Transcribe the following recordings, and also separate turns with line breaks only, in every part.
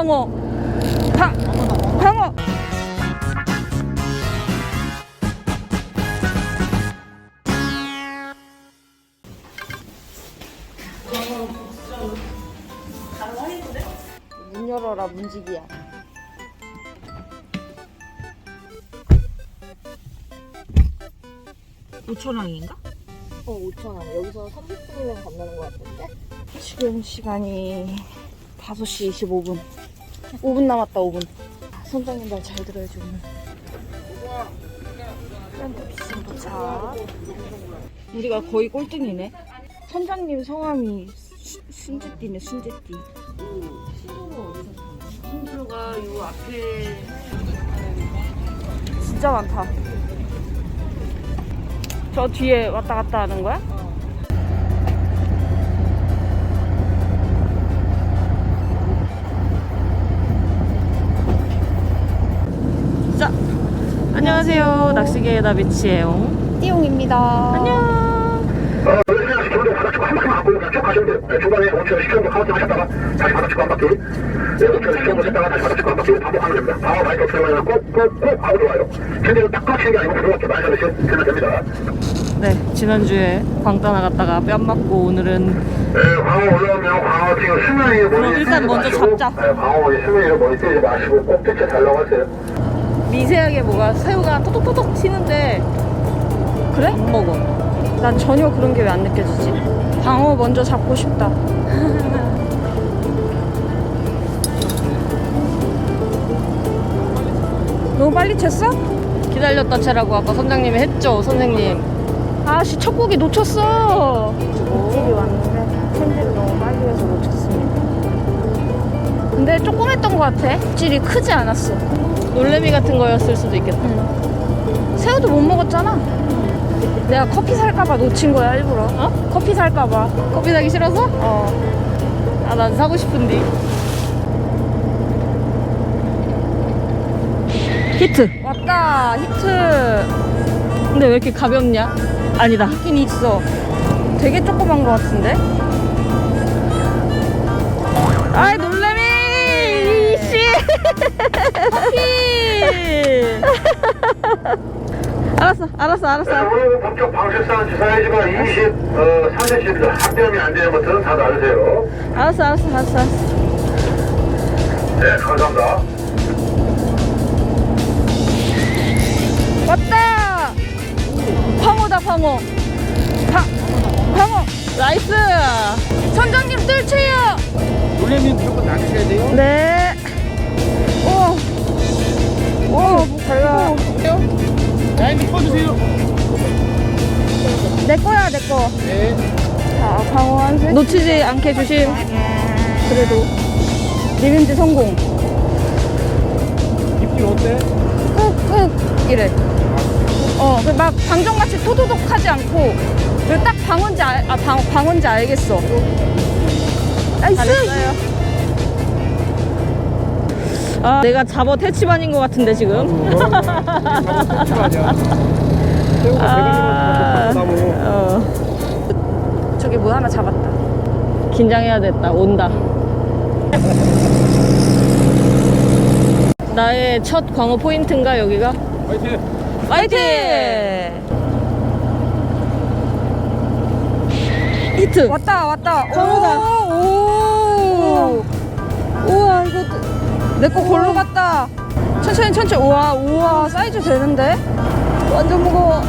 방어. 방 방어. 문 열어라 문지기야. 오천 원인가? 어, 5,000원. 여기서 30분이면 건너는 것 같은데? 지금 시간이 5시 25분. 5분 남았다, 5분. 선장님 말 잘 들어야지, 오늘. 비싼 도착. 우리가 거의 꼴등이네. 선장님 성함이 수- 순재띠네, 순재띠.
순수가 요 앞에
진짜 많다. 저 뒤에 왔다 갔다 하는 거야? 안녕하세요. 낚시계의 나비치예요. 띠용입니다. 안녕.
어, 한 쭉. 네, 중간에 원체를 시켜놓고 카운팅 하셨다가 다시 바닥치고 한 바퀴. 네, 원체를 시켜놓으셨다가 다시 바닥치고 한 바퀴 반복하면 됩니다. 방어 마이크 없으면 그냥 꼭, 꼭, 꼭 하고 들어와요. 캔디를 딱 끊치는 게 아니고 부드럽게 많이 잡으시면 됩니다.
네, 지난주에 광따 나갔다가 뺨 맞고 오늘은
네, 광어 올라오면 광어 지금 수면 위에
그럼
머리
일단
뜨지
먼저
마시고,
잡자.
네, 광어 이 수면 위에 머리 뜨지 마시고 꼭 대체 달라고 하세요.
미세하게 뭐가 새우가 토톡토톡 튀는데 그래? 안 먹어. 난 전혀 그런 게 왜 안 느껴지지? 방어 먼저 잡고 싶다. 너무 빨리 챘어? 기다렸다 채라고 아까 선장님이 했죠, 선생님. 아씨, 첫 고기 놓쳤어. 조그맸던 것 같아. 입질이 크지 않았어. 놀래미 같은 거였을 수도 있겠다. 새우도 못 먹었잖아. 내가 커피 살까봐 놓친 거야 일부러. 어? 커피 살까봐. 커피 사기 싫어서? 어. 아 난 사고 싶은데. 히트. 왔다 히트. 근데 왜 이렇게 가볍냐? 아니다. 있긴 있어. 되게 조그만 거 같은데. 아이 놀 커피. 알았어, 알았어, 알았어.
네, 오늘은 법적 방식상 주사위지가 20, 어, 3cm입니다. 합병이 안 되는 것들은 다 놔주세요.
알았어, 알았어, 알았어, 알았어.
네, 감사합니다.
왔다! 광어다, 광어. 방, 광어. 나이스! 선장님 뜰채요!
놀래미 무조건 낚으셔야 돼요.
네. 우와. 우와, 잘 가.
라인을 꺼주세요.
내 거야, 내 거.
네.
자, 광어 한 세. 놓치지 않게 조심. 그래도. 리벤지 성공.
입질 어때?
꾹꾹 이래. 어, 그 막 방정같이 토도독 하지 않고, 그딱 방언지, 알, 아, 방, 방언지 알겠어. 나이스! 잘했어요. 아, 내가 잡어 퇴치반인 것 같은데, 지금.
새우가
아. 어. 저기 뭐 하나 잡았다. 긴장해야 됐다. 온다. 나의 첫 광어 포인트인가, 여기가?
화이팅.
파이팅! 히트! 왔다, 왔다. 광어다. 내 거 골로 갔다. 천천히, 천천히. 우와, 우와, 사이즈 되는데? 완전 무거워.
야,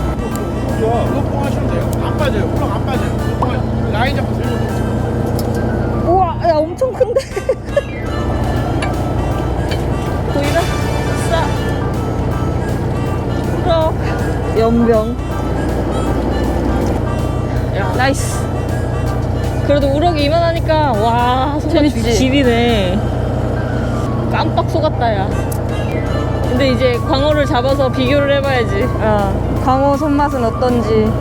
이거 뽕하시면 돼요. 안 빠져요. 물론 안 빠져요. 뽕 라인 잡고 들고.
우와, 야, 엄청 큰데? 보이나? 싸. 우럭. 연병. 야, 나이스. 그래도 우럭이 이만하니까, 와, 속이 질이네. 깜빡 속았다, 야. 근데 이제 광어를 잡아서 비교를 해봐야지. 어, 광어 손맛은 어떤지.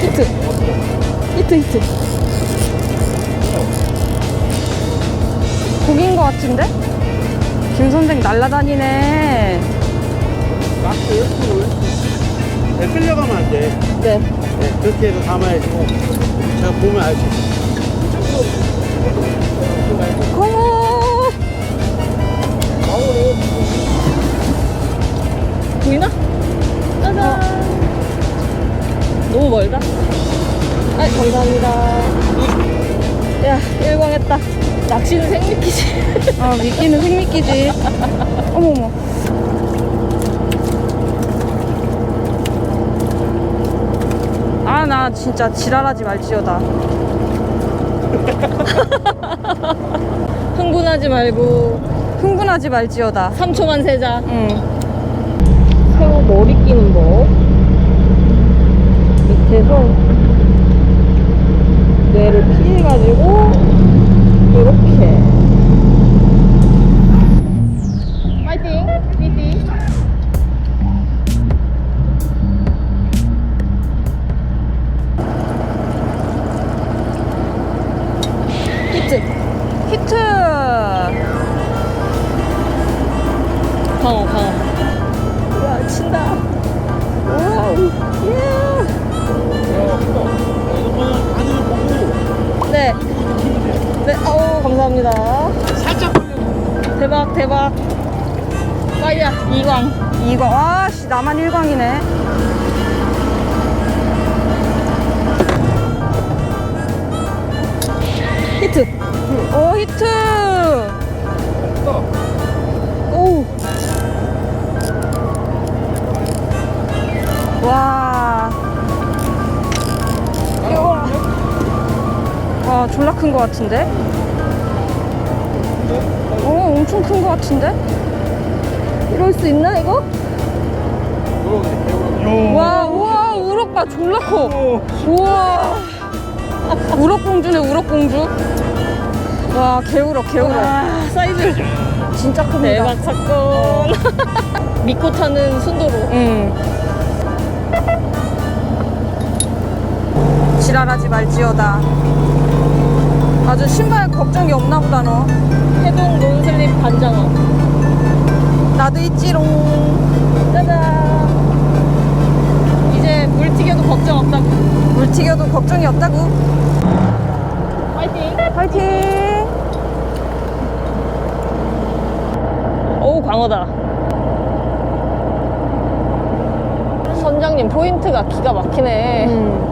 히트. 히트, 히트. 고기인 것 같은데? 김 선생 날라다니네.
낙서 10kg. 네, 끌려가면 안 돼.
네.
네, 그렇게 해서 담아야지. 제가 보면 알수 있어요.
보이나? 짜잔! 너무 멀다. 아, 감사합니다. 야, 일광했다. 낚시는 생미끼지.
아 미끼는 생미끼지. 어머머. 아나 진짜 지랄하지 말지어다.
흥분하지 말고
흥분하지 말지어다.
3초만 세자.
응.
새우 머리 끼는 법. 밑에서 뇌를 피해가지고 이렇게. 대박, 대박. 빠이야, 이광.
이거 아씨 나만 일광이네.
히트.
오 히트.
오,
와. 이거. 와 졸라 큰 거 같은데? 어 엄청 큰 거 같은데?
이럴 수 있나, 이거?
와 우와 우럭 봐 졸라 커. 우와. 우럭공주네 우럭공주. 와 개우럭 개우럭.
아, 사이즈.
진짜 큽니다.
대박 사건. 믿고 타는 순도로.
응. 지랄하지 말지어다. 아주 신발 걱정이 없나 보다 너.
해동 논슬립 반장어.
나도 있지롱.
짜잔. 이제 물 튀겨도 걱정 없다고.
물 튀겨도 걱정이 없다고.
파이팅.
파이팅.
어우, 광어다. 선장님 포인트가 기가 막히네.
음.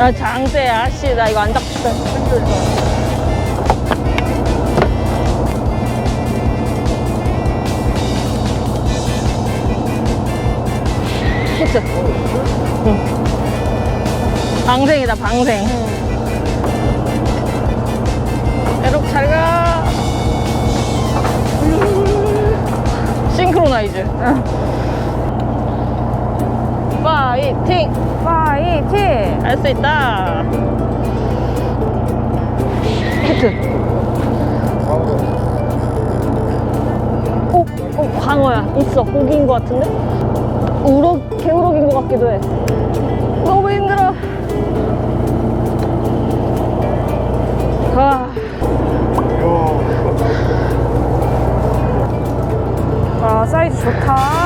아, 장대야. 씨, 나 이거 안 잡혔다. 히트. 응. 방생이다, 방생. 에록 잘 가. 싱크로나이즈. 파이팅!
파이팅.
할수 있다. 히트. 어, 어, 광어야. 있어. 고기인 것 같은데? 우럭, 개우럭인 것 같기도 해. 너무 힘들어. 아,
아 사이즈 좋다.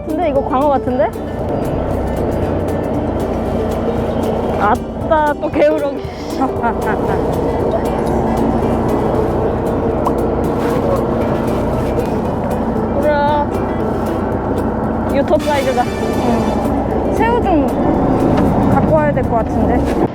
같은데? 이거 광어 같은데? 아따 또 개우럭이 우라 유토 사이즈다
새우 좀 갖고 와야 될 것 같은데.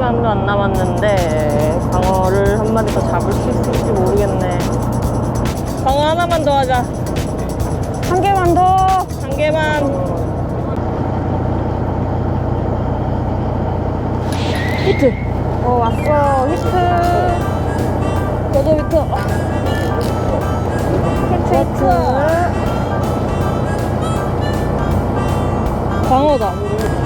시간도 안 남았는데 광어를 한 마리 더 잡을 수 있을지 모르겠네. 광어 하나만 더 하자. 한 개만 더. 한 개만. 히트. 어 왔어. 히트. 너도 히트. 어. 히트 히트. 광어다.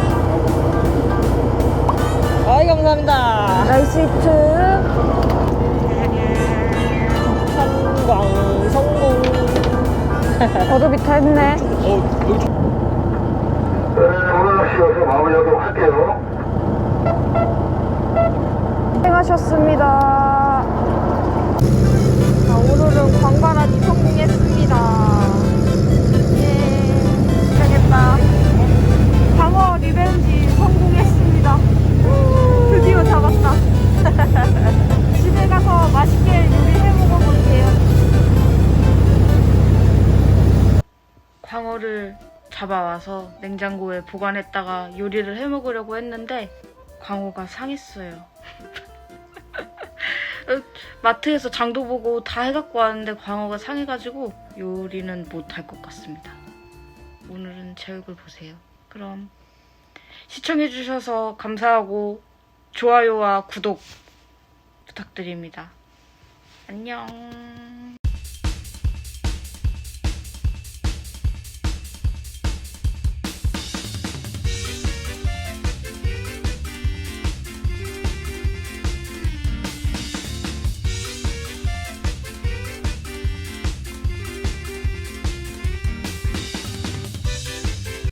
아이 감사합니다. 나이스 히트. 한광 성공. 저도 비타 했네.
어 여기 좀
네, 오늘 낚시 여기서 마무리하도록 할게요.
고생하셨습니다. 광어를 잡아와서 냉장고에 보관했다가 요리를 해 먹으려고 했는데 광어가 상했어요. 마트에서 장도 보고 다 해갖고 왔는데 광어가 상해가지고 요리는 못 할 것 같습니다. 오늘은 제 얼굴 보세요. 그럼 시청해주셔서 감사하고 좋아요와 구독 부탁드립니다. 안녕.